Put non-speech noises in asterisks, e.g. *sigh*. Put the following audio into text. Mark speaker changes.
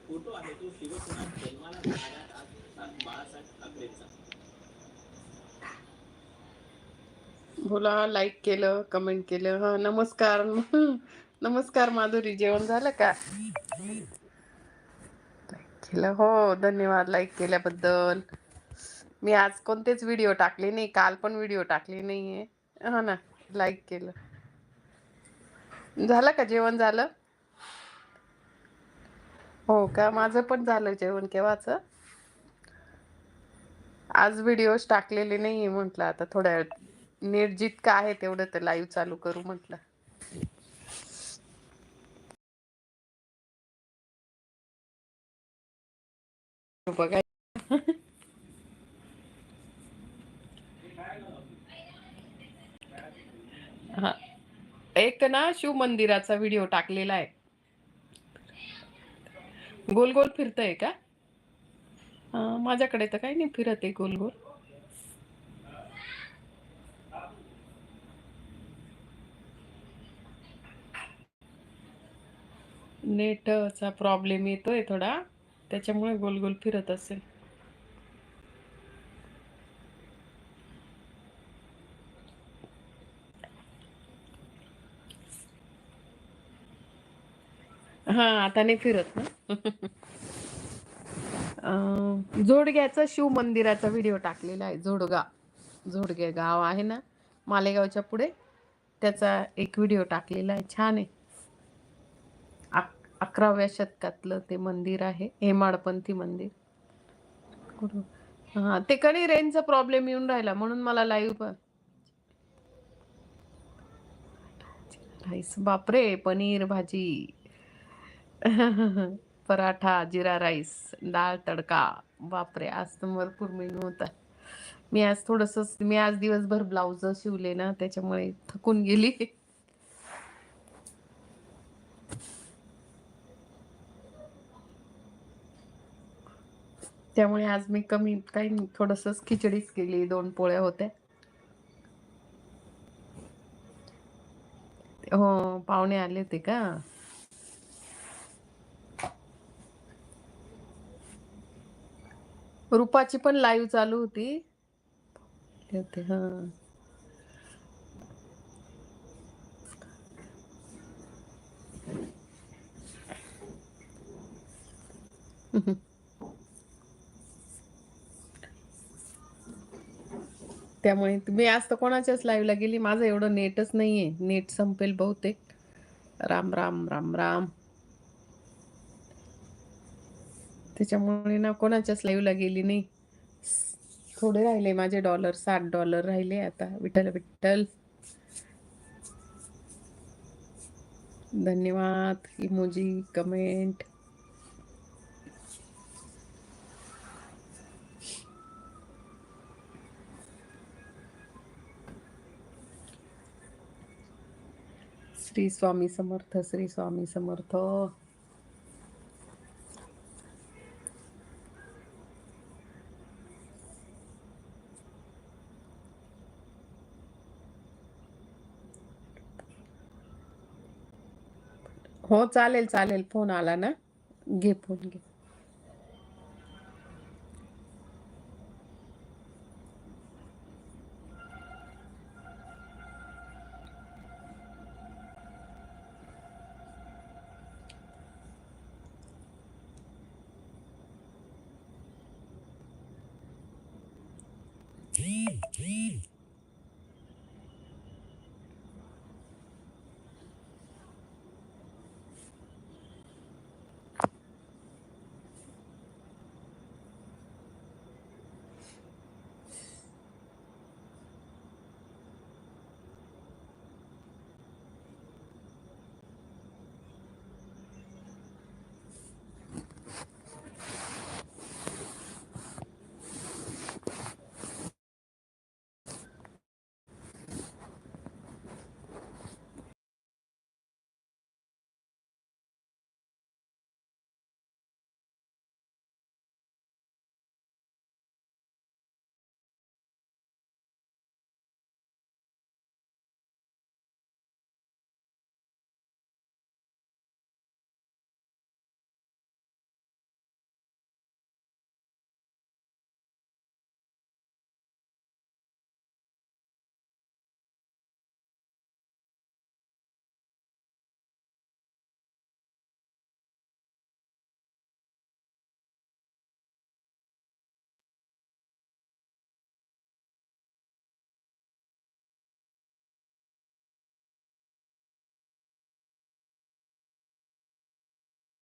Speaker 1: Photo आहे तो शिवसेना जन्माला बाळासाहेब ठाकरेंचा.
Speaker 2: बोला लाईक केलं कमेंट केलं. हा नमस्कार. *laughs* नमस्कार माधुरी जेवण झालं का? केलं. हो धन्यवाद लाईक केल्याबद्दल. मी आज कोणतेच व्हिडिओ टाकले नाही काल पण व्हिडिओ टाकले नाहीये. हा ना लाईक केलं. झालं का जेवण झालं? हो का? माझं पण झालं जेवण केव्हाच? आज व्हिडिओज टाकलेले नाहीये म्हटलं आता थोड्या वेळ. नेट जितकं आहे तेवढं तर लाईव्ह चालू करू म्हटलं. बघा. हा. एक ना शिव मंदिराचा व्हिडिओ टाकलेला आहे. गोल गोल फिरतय का? माझ्याकडे तर काही नाही फिरत आहे गोल गोल नेटचा प्रॉब्लेम येतोय थोडा. त्याच्यामुळे गोल गोल फिरत असेल. हा आता नाही फिरत ना. *laughs* जोडग्याचा शिव मंदिराचा व्हिडिओ टाकलेला आहे जोडगा जोडगे गाव आहे ना मालेगावच्या पुढे. त्याचा एक व्हिडिओ टाकलेला आहे छान आहे. अक- अकराव्या शतकातलं ते मंदिर आहे हेमाडपंथी मंदिर? हा ते कधी रेंजचा प्रॉब्लेम येऊन राहिला म्हणून मला लाईव्ह राईस बापरे पनीर भाजी. *laughs* पराठा जिरा राईस डाळ तडका. बापरे आज तर भरपूर मेनू होता. मी आज थोडस मी आज दिवसभर ब्लाउज शिवले ना त्याच्यामुळे थकून गेली. त्यामुळे आज मी कमी काही नाही थोडस खिचडीच केली दोन पोळ्या होत्या. हो पाहुणे आले होते का? रुपाची पण लाईव्ह चालू होती. हा. त्यामुळे मी आज तर कोणाच्याच लाईव्हला गेली. माझं एवढं नेटच नाहीये. नेट संपेल बहुतेक. राम राम राम राम. त्याच्यामुळे ना कोणाच्याच लाईव्हला गेली नाही. थोडे राहिले माझे डॉलर सात डॉलर राहिले आता. विठ्ठल विठ्ठल. धन्यवाद इमोजी कमेंट श्री स्वामी समर्थ श्री स्वामी समर्थ. हो चालेल चालेल. फोन आला ना? घे फोन घे.